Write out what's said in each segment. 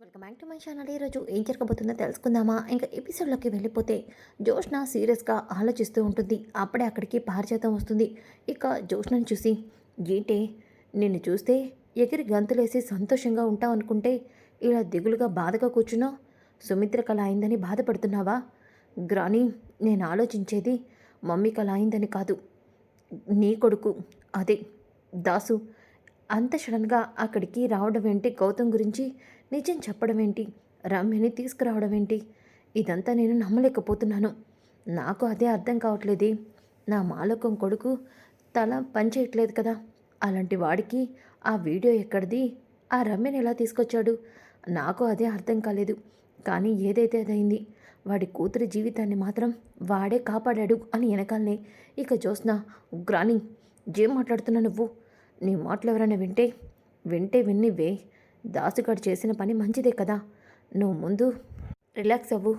Welcome back to my channel. ఈరోజు ఏం జరగబోతుందో తెలుసుకుందామా? ఇంకా ఎపిసోడ్లోకి వెళ్ళిపోతే జోష్న సీరియస్గా ఆలోచిస్తూ ఉంటుంది. అప్పుడే అక్కడికి పారిచేతం వస్తుంది. ఇక జోష్నని చూసి ఏంటే? నిన్ను చూస్తే ఎగిరి గంతులేసి సంతోషంగా ఉంటావు అనుకుంటే ఇలా దిగులుగా బాధగా కూర్చున్నావు? సుమిత్ర కళ అయిందని బాధపడుతున్నావా? గ్రాని నేను ఆలోచించేది మమ్మీ కళ అయిందని కాదు. నీ కొడుకు అదే దాసు అంత సడన్గా అక్కడికి రావడం ఏంటి గౌతమ్ గురించి? నిజం చెప్పడం ఏంటి రమ్యని తీసుకురావడం ఏంటి ఇదంతా నేను నమ్మలేకపోతున్నాను. నాకు అదే అర్థం కావట్లేదే. నా మాలకం కొడుకు తల పనిచేయట్లేదు కదా. అలాంటి వాడికి ఆ వీడియో ఎక్కడిది? ఆ రమ్యని ఎలా తీసుకొచ్చాడు? నాకు అదే అర్థం కాలేదు. కానీ ఏదైతే అదైంది వాడి కూతురి జీవితాన్ని మాత్రం వాడే కాపాడాడు అని వెనకాలనే. ఇక జోస్న గ్రాని ఏం మాట్లాడుతున్నా నువ్వు? నీ మాటలు ఎవరైనా వింటే? వింటే విన్నివే. దాసుగాడు చేసిన పని మంచిదే కదా. నువ్వు ముందు రిలాక్స్ అవ్వు.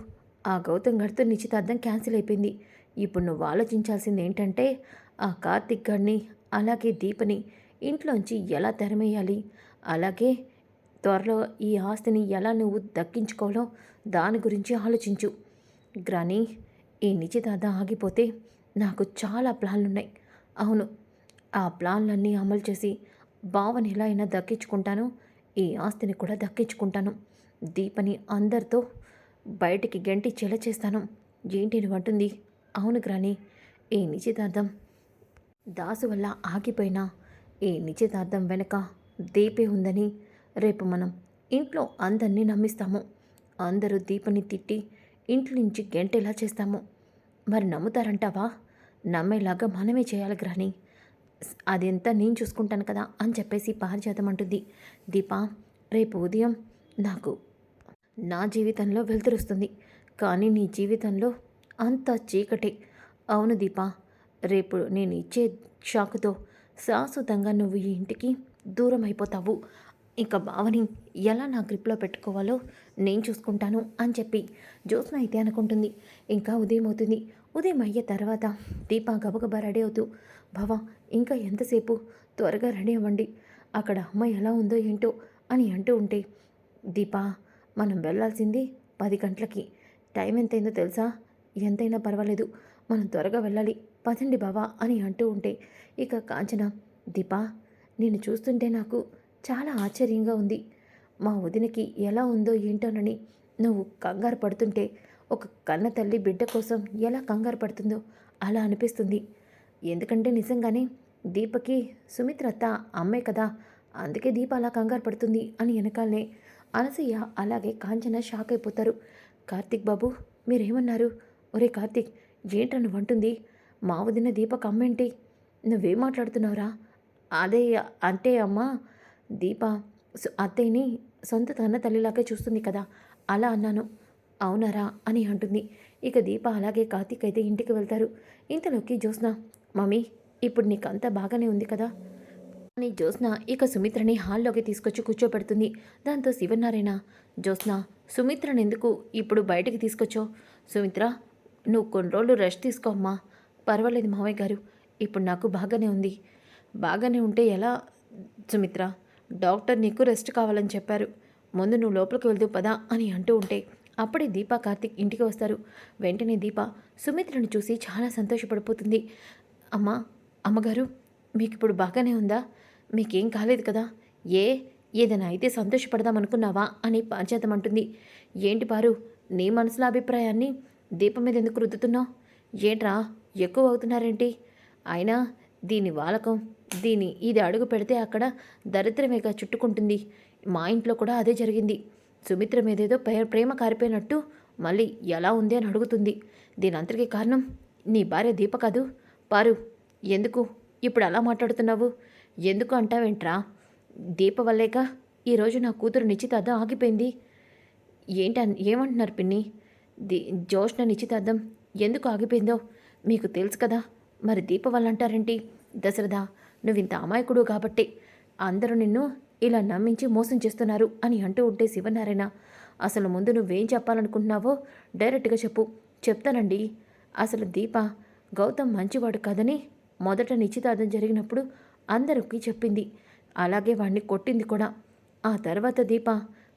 ఆ గౌతమ్ గడితో నిశ్చితార్థం క్యాన్సిల్ అయిపోయింది. ఇప్పుడు నువ్వు ఆలోచించాల్సింది ఏంటంటే ఆ కార్తిక్ గడిని అలాగే దీపని ఇంట్లోంచి ఎలా తెరమేయాలి? అలాగే త్వరలో ఈ ఆస్తిని ఎలా నువ్వు దక్కించుకోవాలో దాని గురించి ఆలోచించు. గ్రాని ఈ నిశ్చితార్థం ఆగిపోతే నాకు చాలా ప్లాన్లున్నాయి. అవును ఆ ప్లాన్లన్నీ అమలు చేసి భావన ఎలా అయినా దక్కించుకుంటాను. ఈ ఆస్తిని కూడా దక్కించుకుంటాను. దీపని అందరితో బయటికి గంటి చెల చేస్తాను. ఏంటి అంటుంది? అవును గ్రాని ఈ నిశ్చితార్థం దాసు వల్ల ఆగిపోయినా ఈ నిశ్చితార్థం వెనక దీపే ఉందని రేపు మనం ఇంట్లో అందరినీ నమ్మిస్తాము. అందరూ దీపని తిట్టి ఇంట్లో నుంచి గంటేలా చేస్తాము. మరి నమ్ముతారంటావా? నమ్మేలాగా మనమే చేయాలి గ్రాని. అదంతా నేను చూసుకుంటాను కదా అని చెప్పేసి పారిజాతం అంటుంది. దీప రేపు ఉదయం నాకు నా జీవితంలో వెలుతురుస్తుంది కానీ నీ జీవితంలో అంత చీకటే. అవును దీప రేపు నేను ఇచ్చే షాకుతో శాశ్వతంగా నువ్వు ఈ ఇంటికి దూరం అయిపోతావు. ఇక బావని ఎలా నా గ్రిప్లో పెట్టుకోవాలో నేను చూసుకుంటాను అని చెప్పి జ్యోత్స్న అయితే అనుకుంటుంది. ఇంకా ఉదయం అవుతుంది. ఉదయం అయ్యే తర్వాత దీప గబగబా రెడీ అవుతూ భవ ఇంకా ఎంతసేపు? త్వరగా రెడీ అవ్వండి. అక్కడ అమ్మాయి ఎలా ఉందో ఏంటో అని అంటూ ఉంటే దీపా మనం వెళ్ళాల్సింది పది గంటలకి. టైం ఎంతైందో తెలుసా? ఎంతైనా పర్వాలేదు. మనం త్వరగా వెళ్ళాలి. పదండి బావా అని అంటూ ఉంటే ఇక కాంచన దీపా నేను చూస్తుంటే నాకు చాలా ఆశ్చర్యంగా ఉంది. మా వదినకి ఎలా ఉందో ఏంటోనని నువ్వు కంగారు పడుతుంటే ఒక కన్న తల్లి బిడ్డ కోసం ఎలా కంగారు పడుతుందో అలా అనిపిస్తుంది. ఎందుకంటే నిజంగానే దీపకి సుమిత్రత్త అమ్మే కదా అందుకే దీప అలా కంగారు పడుతుంది అని వెనకాలనే అనసూయ అలాగే కాంచన షాక్ అయిపోతారు. కార్తిక్ బాబు మీరేమన్నారు? ఒరే కార్తిక్ ఏంట్రా నువ్వు మా వదిన దీపక్ అమ్మేంటి? నువ్వేం మాట్లాడుతున్నావురా? అదే అంటే అమ్మా దీప అత్తయ్యని సొంత తన తల్లిలాగే చూస్తుంది కదా అలా అన్నాను. అవునారా అని అంటుంది. ఇక దీప అలాగే కార్తీక్ అయితే ఇంటికి వెళ్తారు. ఇంతలోకి జ్యోత్స్న మమ్మీ ఇప్పుడు నీకు అంతా బాగానే ఉంది కదా? అని జ్యోత్స్న ఇక సుమిత్రని హాల్లోకి తీసుకొచ్చి కూర్చోపెడుతుంది. దాంతో శివనారాయణ జ్యోత్స్న సుమిత్రని ఎందుకు ఇప్పుడు బయటికి తీసుకొచ్చో సుమిత్ర నువ్వు కొన్ని రోజులు రెస్ట్ తీసుకో అమ్మా. పర్వాలేదు మావయ్య గారు ఇప్పుడు నాకు బాగానే ఉంది. బాగానే ఉంటే ఎలా? సుమిత్ర డాక్టర్ నీకు రెస్ట్ కావాలని చెప్పారు. ముందు నువ్వు లోపలికి వెళ్దు పదా అని అంటూ ఉంటే అప్పుడే దీప కార్తిక్ ఇంటికి వస్తారు. వెంటనే దీప సుమిత్రను చూసి చాలా సంతోషపడిపోతుంది. అమ్మా అమ్మగారు మీకు ఇప్పుడు బాగానే ఉందా? మీకేం కాలేదు కదా? ఏ ఏదైనా అయితే సంతోషపడదాం అనుకున్నావా అని పాంచాతం అంటుంది ఏంటి పారు నీ మనసులో అభిప్రాయాన్ని దీపం మీద ఎందుకు రుద్దుతున్నావు? ఏంట్రా ఎక్కువ అవుతున్నారేంటి? అయినా దీని వాలకం దీని ఇది అడుగు పెడితే అక్కడ దరిద్రమేగా చుట్టుకుంటుంది. మా ఇంట్లో కూడా అదే జరిగింది. సుమిత్ర మీదేదో ప్రేమ కారిపోయినట్టు మళ్ళీ ఎలా ఉంది అని అడుగుతుంది. దీని అంతటికీ కారణం నీ భార్య దీప కాదు. పారు ఎందుకు ఇప్పుడు అలా మాట్లాడుతున్నావు? ఎందుకు అంటావేంట్రా? దీప వల్లేక ఈరోజు నా కూతురు నిశ్చితార్థం ఆగిపోయింది. ఏంట ఏమంటున్నారు పిన్ని? ది జోష్న నిశ్చితార్థం ఎందుకు ఆగిపోయిందో మీకు తెలుసు కదా. మరి దీప వల్ల అంటారేంటి దశరథ నువ్వు ఇంత అమాయకుడు కాబట్టి అందరూ నిన్ను ఇలా నమ్మించి మోసం చేస్తున్నారు అని అంటూ ఉంటే శివనారాయణ అసలు ముందు నువ్వేం చెప్పాలనుకుంటున్నావో డైరెక్ట్గా చెప్పు. చెప్తానండి. అసలు దీప గౌతమ్ మంచివాడు కాదని మొదట నిశ్చితార్థం జరిగినప్పుడు అందరికీ చెప్పింది. అలాగే వాడిని కొట్టింది కూడా. ఆ తర్వాత దీప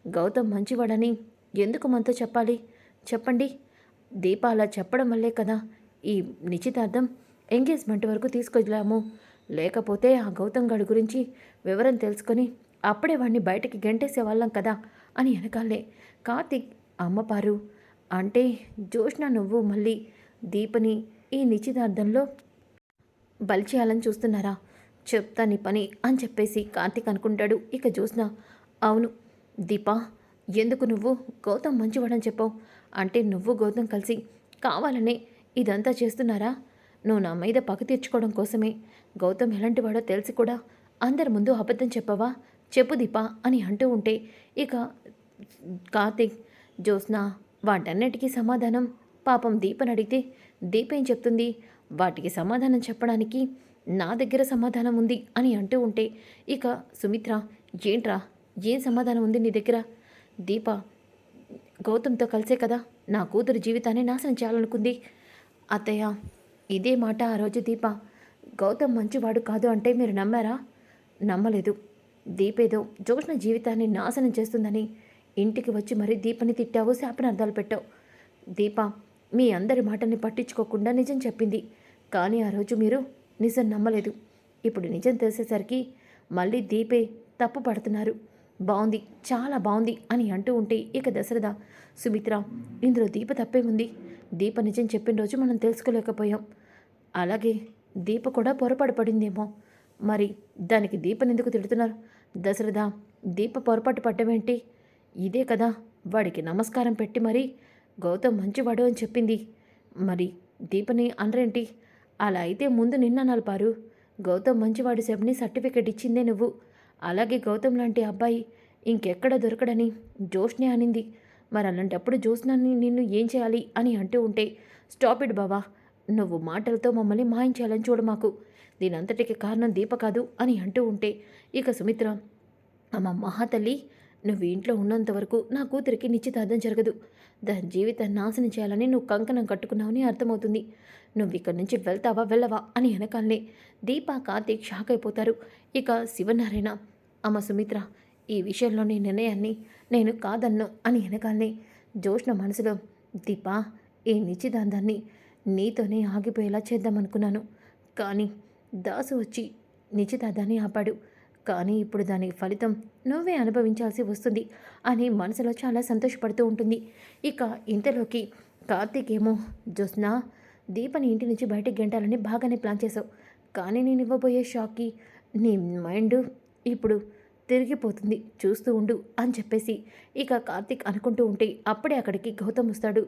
గౌతమ్ మంచివాడని ఎందుకు మనతో చెప్పాలి? చెప్పండి. దీప అలా చెప్పడం వల్లే కదా ఈ నిశ్చితార్థం ఎంగేజ్మెంట్ వరకు తీసుకెళ్ళాము లేకపోతే ఆ గౌతమ్ గడి గురించి వివరం తెలుసుకొని అప్పుడే వాడిని బయటికి గెంటేసే వాళ్ళం కదా అని వెనకాలే కార్తిక్ అమ్మపారు అంటే జోష్ణ నువ్వు మళ్ళీ దీపని ఈ నిశ్చితార్థంలో బలి చేయాలని చూస్తున్నారా? చెప్తా నీ పని అని చెప్పేసి కార్తీక్ అనుకుంటాడు. ఇక జ్యోత్స్న అవును దీపా ఎందుకు నువ్వు గౌతమ్ మంచివాడని చెప్పావు? అంటే నువ్వు గౌతమ్ కలిసి కావాలనే ఇదంతా చేస్తున్నారా? నువ్వు నా మీద పగ తీర్చుకోవడం కోసమే. గౌతమ్ ఎలాంటి వాడో తెలిసి కూడా అందరి ముందు అబద్ధం చెప్పవా? చెప్పు దీపా అని అంటూ ఉంటే ఇక కార్తీక్ జ్యోత్స్న వాటన్నిటికీ సమాధానం. పాపం దీపని అడిగితే దీప ఏం చెప్తుంది? వాటికి సమాధానం చెప్పడానికి నా దగ్గర సమాధానం ఉంది అని అంటూ ఉంటే ఇక సుమిత్ర ఏంట్రా? ఏం సమాధానం ఉంది నీ దగ్గర? దీప గౌతమ్తో కలిసే కదా? నా కూతురు జీవితాన్ని నాశనం చేయాలనుకుంది. అత్తయ్య ఇదే మాట ఆ రోజు దీప. గౌతమ్ మంచివాడు కాదు అంటే మీరు నమ్మారా? నమ్మలేదు. దీపేదో జోష్ణ జీవితాన్ని నాశనం చేస్తుందని ఇంటికి వచ్చి మరీ దీపని తిట్టావు శాపనార్థాలు పెట్టావు. దీప మీ అందరి మాటని పట్టించుకోకుండా నిజం చెప్పింది. కానీ ఆ రోజు మీరు నిజం నమ్మలేదు. ఇప్పుడు నిజం తెలిసేసరికి మళ్ళీ దీపే తప్పు పడుతున్నారు. బాగుంది చాలా బాగుంది అని అంటూ ఉంటే ఇక దశరథ సుమిత్ర ఇందులో దీప తప్పే ఉంది. దీప నిజం చెప్పిన రోజు మనం తెలుసుకోలేకపోయాం. అలాగే దీప కూడా పొరపాటు పడిందేమో. మరి దానికి దీపని ఎందుకు తిడుతున్నారు? దశరథ దీప పొరపాటు పడ్డమేంటి? ఇదే కదా వాడికి నమస్కారం పెట్టి మరి గౌతమ్ మంచివాడు అని చెప్పింది. మరి దీపని అనరేంటి అలా అయితే ముందు నిన్న నలపారు. గౌతమ్ మంచివాడు సెబ్ని సర్టిఫికెట్ ఇచ్చిందే నువ్వు. అలాగే గౌతమ్ లాంటి అబ్బాయి ఇంకెక్కడ దొరకడని? జోష్నే అనింది. మరి అలాంటప్పుడు జోష్నాన్ని నిన్ను ఏం చేయాలి అని అంటూ ఉంటే స్టాప్ ఇట్ బావా. నువ్వు మాటలతో మమ్మల్ని మాయించాలని చూడు మాకు. దీనంతటికి కారణం దీప కాదు అని అంటూ ఉంటే ఇక సుమిత్ర అమ్మ మహాతల్లి నువ్వు ఇంట్లో ఉన్నంత వరకు నా కూతురికి నిశ్చితార్థం జరగదు. దాని జీవితాన్ని నాశనం చేయాలని నువ్వు కంకణం కట్టుకున్నావని అర్థమవుతుంది. నువ్వు ఇక్కడి నుంచి వెళ్తావా వెళ్ళవా అని వెనకాలనే దీపా కార్తీక్ షాక్ అయిపోతారు. ఇక శివనారాయణ అమ్మ సుమిత్ర ఈ విషయంలోని నిర్ణయాన్ని నేను కాదన్ను అని వెనకాలనే జోష్న మనసులో దీపా ఈ నిశ్చితార్థాన్ని నీతోనే ఆగిపోయేలా చేద్దామనుకున్నాను. కానీ దాసు వచ్చి నిశ్చితార్థాన్ని ఆపాడు. కానీ ఇప్పుడు దానికి ఫలితం నువ్వే అనుభవించాల్సి వస్తుంది. అని మనసులో చాలా సంతోషపడుతూ ఉంటుంది. ఇక ఇంతలోకి కార్తీక్ ఏమో జోస్నా దీపని ఇంటి నుంచి బయటకు గెంటాలని బాగానే ప్లాన్ చేసావు కానీ నేను ఇవ్వబోయే షాక్కి నీ మైండ్ ఇప్పుడు తిరిగిపోతుంది. చూస్తూ ఉండు అని చెప్పేసి ఇక కార్తీక్ అనుకుంటూ ఉంటే అప్పుడే అక్కడికి గౌతమ్ వస్తాడు.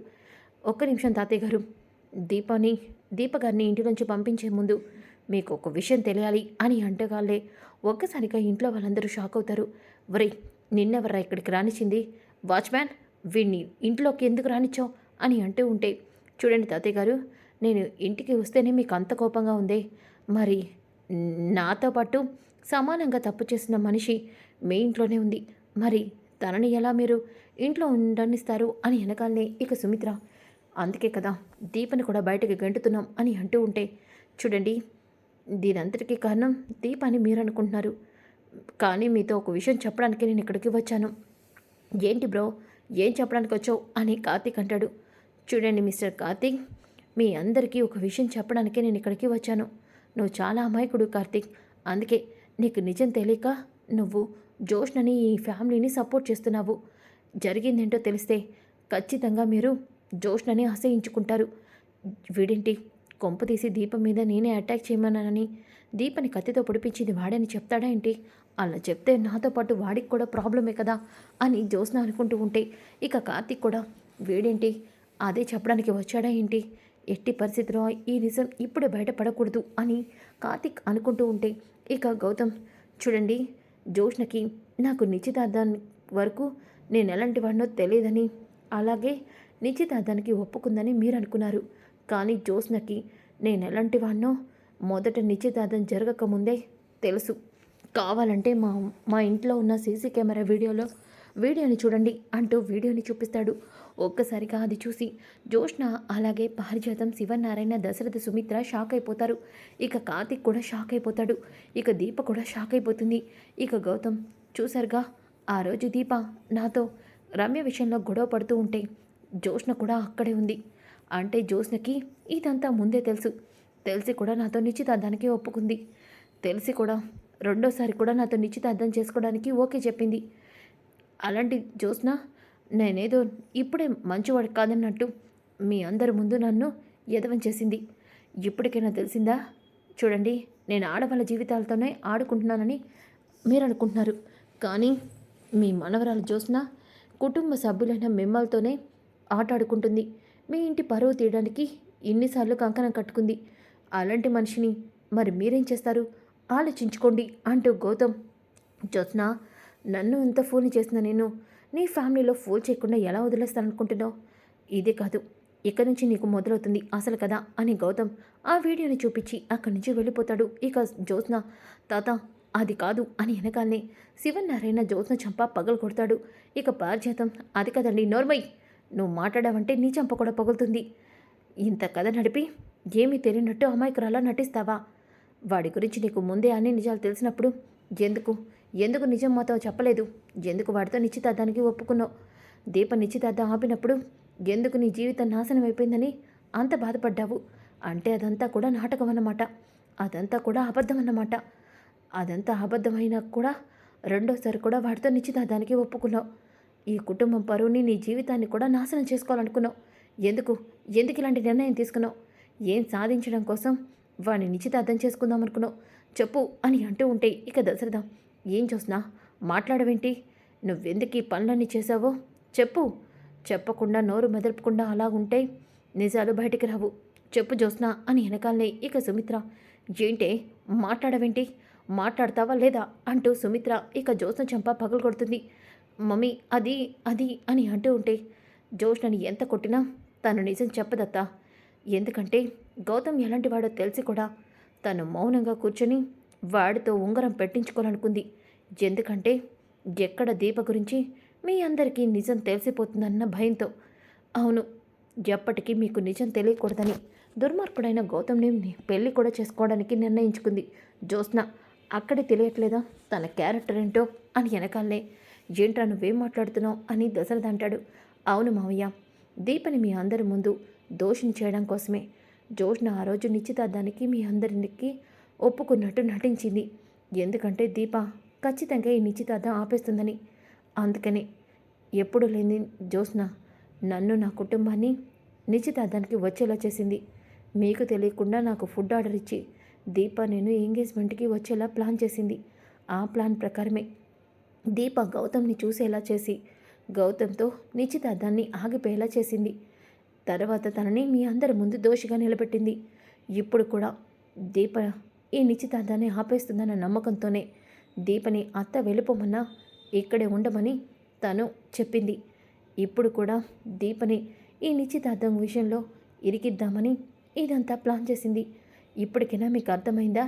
ఒక్క నిమిషం తాతయ్య గారు దీపాని దీపగారిని ఇంటి నుంచి పంపించే ముందు మీకు ఒక విషయం తెలియాలి అని అంటగాలే ఒక్కసారిగా ఇంట్లో వాళ్ళందరూ షాక్ అవుతారు. ఒరే నిన్నెవర్రా ఇక్కడికి రానిచ్చింది? వాచ్మ్యాన్ వీడిని ఇంట్లోకి ఎందుకు రానిచ్చావు? అని అంటూ ఉంటే చూడండి తాతయ్య గారు నేను ఇంటికి వస్తేనే మీకు అంత కోపంగా ఉందే. మరి నాతో పాటు సమానంగా తప్పు చేసిన మనిషి మీ ఇంట్లోనే ఉంది. మరి తనని ఎలా మీరు ఇంట్లో ఉండనిస్తారు అని వెనకాలనే ఇక సుమిత్ర అందుకే కదా దీపని కూడా బయటకి గంటుతున్నాం అని అంటూ ఉంటే చూడండి దీనంతటికీ కారణం దీప అని మీరు అనుకుంటున్నారు కానీ మీతో ఒక విషయం చెప్పడానికి నేను ఇక్కడికి వచ్చాను. ఏంటి బ్రో? ఏం చెప్పడానికి వచ్చావు? అని కార్తీక్ అంటాడు. చూడండి మిస్టర్ కార్తీక్ మీ అందరికీ ఒక విషయం చెప్పడానికే నేను ఇక్కడికి వచ్చాను. నువ్వు చాలా అమాయకుడు కార్తీక్. అందుకే నీకు నిజం తెలియక నువ్వు జోష్నని ఈ ఫ్యామిలీని సపోర్ట్ చేస్తున్నావు. జరిగిందేంటో తెలిస్తే ఖచ్చితంగా మీరు జోష్నని అసహించుకుంటారు. వీడేంటి? కొంప తీసి దీపం మీద నేనే అటాక్ చేయమన్నానని దీపని కత్తితో పొడిపించింది వాడని చెప్తాడా ఏంటి? అలా చెప్తే నాతో పాటు వాడికి కూడా ప్రాబ్లమే కదా అని జ్యోత్స్న అనుకుంటూ ఉంటే ఇక కార్తీక్ కూడా వీడేంటి? అదే చెప్పడానికి వచ్చాడా ఏంటి? ఎట్టి పరిస్థితిలో ఈ నిజం ఇప్పుడే బయటపడకూడదు అని కార్తిక్ అనుకుంటూ ఉంటే ఇక గౌతమ్ చూడండి జోష్నకి నాకు నిశ్చితార్థాన్ని వరకు నేను ఎలాంటి వాడినో తెలియదని అలాగే నిశ్చితార్థానికి ఒప్పుకుందని మీరు అనుకున్నారు కానీ జోస్నకి నేను ఎలాంటి వాడినో మొదట నిశ్చితార్థం జరగకముందే తెలుసు. కావాలంటే మా మా ఇంట్లో ఉన్న సీసీ కెమెరా వీడియోలో వీడియోని చూడండి అంటూ వీడియోని చూపిస్తాడు. ఒక్కసారిగా అది చూసి జోష్ణ అలాగే పారిజాతం శివనారాయణ దశరథ సుమిత్ర షాక్ అయిపోతారు. ఇక కార్తిక్ కూడా షాక్ అయిపోతాడు. ఇక దీప కూడా షాక్ అయిపోతుంది. ఇక గౌతమ్ చూసారుగా ఆ రోజు దీప నాతో రమ్య విషయంలో గొడవ పడుతూ ఉంటే జోష్ణ కూడా అక్కడే ఉంది. అంటే జోష్ణకి ఇదంతా ముందే తెలుసు. తెలిసి కూడా నాతో నిశ్చితార్థానికి ఒప్పుకుంది. తెలిసి కూడా రెండోసారి కూడా నాతో నిశ్చితార్థం చేసుకోవడానికి ఓకే చెప్పింది. అలాంటి జ్యోత్స్న నేనేదో ఇప్పుడే మంచివాడు కాదన్నట్టు మీ అందరి ముందు నన్ను ఎదవం చేసింది. ఇప్పటికైనా తెలిసిందా? చూడండి నేను ఆడవాళ్ళ జీవితాలతోనే ఆడుకుంటున్నానని మీరు అనుకుంటున్నారు. కానీ మీ మనవరాలు జ్యోత్స్న కుటుంబ సభ్యులైన మిమ్మల్తోనే ఆట ఆడుకుంటుంది మీ ఇంటి పరువు తీయడానికి ఇన్నిసార్లు కంకణం కట్టుకుంది. అలాంటి మనిషిని మరి మీరేం చేస్తారు? ఆలోచించుకోండి అంటూ గౌతమ్. జ్యోత్స్న నన్ను ఇంత ఫోన్ చేసిన నేను నీ ఫ్యామిలీలో ఫోన్ చేయకుండా ఎలా వదిలేస్తాననుకుంటున్నావు? ఇదే కాదు ఇక్కడి నుంచి నీకు మొదలవుతుంది అసలు కదా అని గౌతమ్ ఆ వీడియోని చూపించి అక్కడి నుంచి వెళ్ళిపోతాడు. ఇక జ్యోత్స్న తాత అది కాదు అని వెనకాలనే శివనారాయణ జ్యోత్స్న చంప పగలు కొడతాడు. ఇక పారిజాతం అది కదండి నోర్మై నువ్వు మాట్లాడావంటే నీ చంప కూడా పగులుతుంది. ఇంత కథ నడిపి ఏమీ తెలియనట్టు అమాయకురాలా నటిస్తావా? వాడి గురించి నీకు ముందే అన్ని నిజాలు తెలిసినప్పుడు ఎందుకు? ఎందుకు నిజం మాతో చెప్పలేదు? ఎందుకు వాడితో నిశ్చితార్థానికి ఒప్పుకున్నావు? దీప నిశ్చితార్థం ఆపినప్పుడు ఎందుకు నీ జీవితం నాశనం అయిపోయిందని అంత బాధపడ్డావు? అంటే అదంతా కూడా నాటకం అన్నమాట. అదంతా కూడా అబద్ధం అన్నమాట. అదంతా అబద్ధమైనా కూడా రెండోసారి కూడా వాడితో నిశ్చితార్థానికి ఒప్పుకున్నావు. ఈ కుటుంబం పరువుని నీ జీవితాన్ని కూడా నాశనం చేసుకోవాలనుకున్నావు. ఎందుకు? ఎందుకు ఇలాంటి నిర్ణయం తీసుకున్నావు? ఏం సాధించడం కోసం వాడిని నిశ్చితార్థం చేసుకుందాం అనుకున్నావు? చెప్పు అని అంటూ ఉంటే ఇక దశరథ ఏం చూసినా మాట్లాడవేంటి? నువ్వెందుకు ఈ పనులన్నీ చేశావో? చెప్పు. చెప్పకుండా నోరు మెదపకుండా అలా ఉంటే నిజాలు బయటికి రావు. చెప్పు జోస్నా అని వెనకాలనే ఇక సుమిత్ర ఏంటే? మాట్లాడవేంటి? మాట్లాడతావా లేదా? అంటూ సుమిత్ర ఇక జోస్న చంప పగలు కొడుతుంది మమ్మీ అది అది అని అంటూ ఉంటే జోష్నని ఎంత కొట్టినా తను నిజం చెప్పదత్తా? ఎందుకంటే గౌతమ్ ఎలాంటివాడో తెలిసి కూడా తను మౌనంగా కూర్చొని వాడితో ఉంగరం పెట్టించుకోవాలనుకుంది. ఎందుకంటే ఎక్కడ దీప గురించి మీ అందరికీ నిజం తెలిసిపోతుందన్న భయంతో. అవును ఎప్పటికీ మీకు నిజం తెలియకూడదని దుర్మార్గుడైన గౌతమ్ని పెళ్ళి కూడా చేసుకోవడానికి నిర్ణయించుకుంది. జ్యోత్స్న అక్కడే తెలియట్లేదా తన క్యారెక్టర్ ఏంటో అని వెనకాలనే. ఏంట్రా నువ్వేం మాట్లాడుతున్నావు అని దశరథ అంటాడు. అవును మావయ్య దీపని మీ అందరి ముందు దోషిని చేయడం కోసమే. జోష్న ఆ రోజు నిశ్చితార్థానికి మీ అందరికి ఒప్పుకున్నట్టు నటించింది. ఎందుకంటే దీప ఖచ్చితంగా ఈ నిశ్చితార్థం ఆపేస్తుందని. అందుకని ఎప్పుడు లేని జోష్న నన్ను నా కుటుంబాన్ని నిశ్చితార్థానికి వచ్చేలా చేసింది. మీకు తెలియకుండా నాకు ఫుడ్ ఆర్డర్ ఇచ్చి దీప నేను ఎంగేజ్మెంట్కి వచ్చేలా ప్లాన్ చేసింది. ఆ ప్లాన్ ప్రకారమే దీప గౌతమ్ని చూసేలా చేసి గౌతమ్తో నిశ్చితార్థాన్ని ఆగిపోయేలా చేసింది. తర్వాత తనని మీ అందరి ముందు దోషిగా నిలబెట్టింది. ఇప్పుడు కూడా దీప ఈ నిశ్చితార్థాన్ని ఆపేస్తుందన్న నమ్మకంతోనే దీపని అత్త వెళ్ళిపోమన్నా ఇక్కడే ఉండమని తను చెప్పింది. ఇప్పుడు కూడా దీపని ఈ నిశ్చితార్థం విషయంలో ఇరికిద్దామని ఇదంతా ప్లాన్ చేసింది. ఇప్పటికైనా మీకు అర్థమైందా?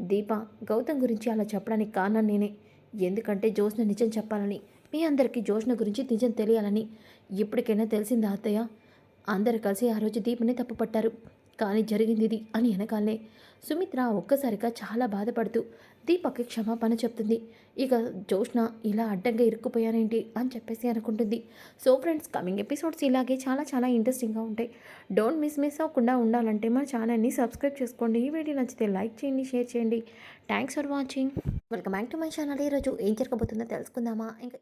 దీప గౌతమ్ గురించి అలా చెప్పడానికి కారణం నేనే. ఎందుకంటే జోష్న నిజం చెప్పాలని మీ అందరికీ జోష్న గురించి నిజం తెలియాలని ఇప్పటికైనా తెలిసిందా అత్తయ్య? అందరు కలిసి ఆ రోజు దీపని తప్పుపట్టారు. కానీ జరిగింది ఇది అని వెనకాలనే సుమిత్ర ఒక్కసారిగా చాలా బాధపడుతూ దీపక్కి క్షమాపణ చెప్తుంది. ఇక జోష్న ఇలా అడ్డంగా ఇరుక్కుపోయానేంటి? అని చెప్పేసి అనుకుంటుంది. సో ఫ్రెండ్స్ కమింగ్ ఎపిసోడ్స్ ఇలాగే చాలా చాలా ఇంట్రెస్టింగ్గా ఉంటాయి. డోంట్ మిస్ మిస్ అవ్వకుండా ఉండాలంటే మన ఛానల్ని సబ్స్క్రైబ్ చేసుకోండి. ఈ వీడియో నచ్చితే లైక్ చేయండి షేర్ చేయండి. Thanks for watching. Welcome back to my channel. ఈరోజు ఏం జరగబోతుందో తెలుసుకుందామా? ఇంకా